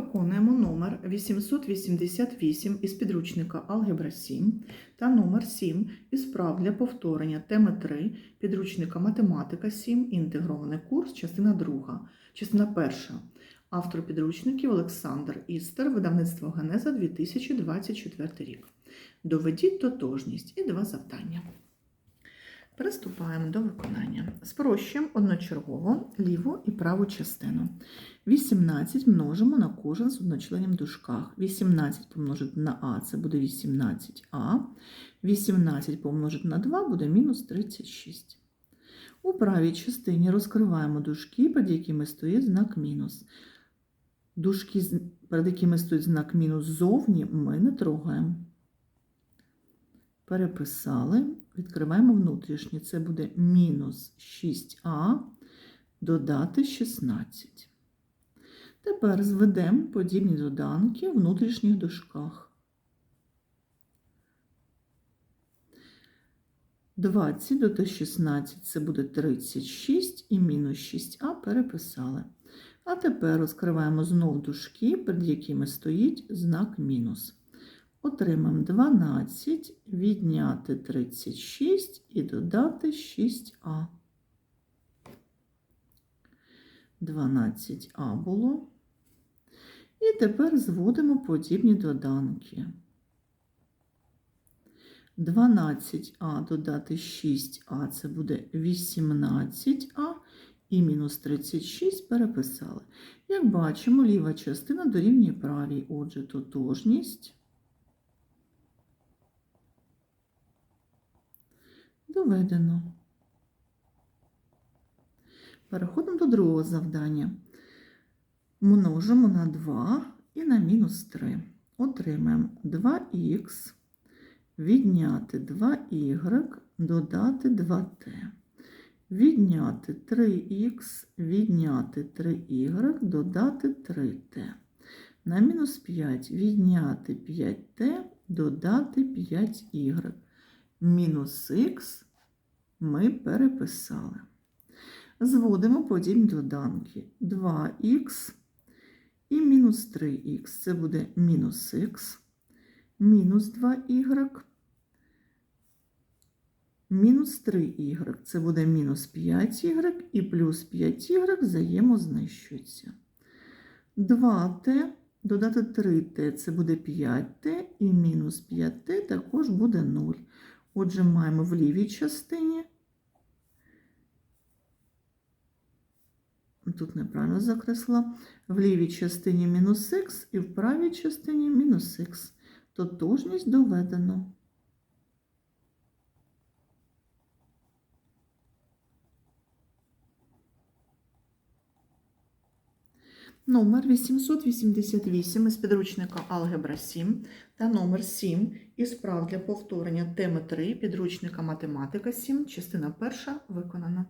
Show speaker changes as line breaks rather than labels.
Виконуємо номер 888 із підручника Алгебра 7 та номер 7 із прав для повторення теми 3 підручника Математика 7, інтегрований курс, частина 2, частина 1. Автор підручників Олександр Істер, видавництво Генеза 2024 рік. Доведіть тотожність і два завдання. Приступаємо до виконання. Спрощуємо одночергово ліву і праву частину. 18 множимо на кожен з одночленів в дужках. 18 помножити на А це буде 18А. 18 помножити на 2 буде мінус 36. У правій частині розкриваємо дужки, перед якими стоїть знак мінус. Дужки, перед якими стоїть знак мінус ззовні, ми не трогаємо. Переписали, відкриваємо внутрішнє. Це буде мінус 6а додати 16. Тепер зведемо подібні доданки в внутрішніх дужках. 20 додати 16 це буде 36 і мінус 6а переписали. А тепер розкриваємо знов дужки, перед якими стоїть знак мінус. Отримаємо 12, відняти 36 і додати 6а. 12а було. І тепер зводимо подібні доданки. 12а додати 6а це буде 18а і мінус 36 переписали. Як бачимо, ліва частина дорівнює правій, отже, тотожність. Доведено. Переходимо до другого завдання. Множимо на 2 і на мінус 3. Отримаємо 2х, відняти 2y, додати 2t. Відняти 3х, відняти 3y, додати 3t. На мінус 5 відняти 5t, додати 5y. Мінус х ми переписали. Зводимо подібні доданки. 2х і мінус 3х. Це буде мінус х, мінус 2y, мінус 3y. Це буде мінус 5y і плюс 5y взаємознищуються. 2t додати 3t це буде 5t і мінус 5t також буде 0. Отже, маємо в лівій частині. Тут неправильно закресла. В лівій частині мінус х і в правій частині мінус х. Тотожність доведено. Номер 888 із підручника Алгебра 7 та номер 7 із прав для повторення теми 3 підручника Математика 7, частина 1 виконана.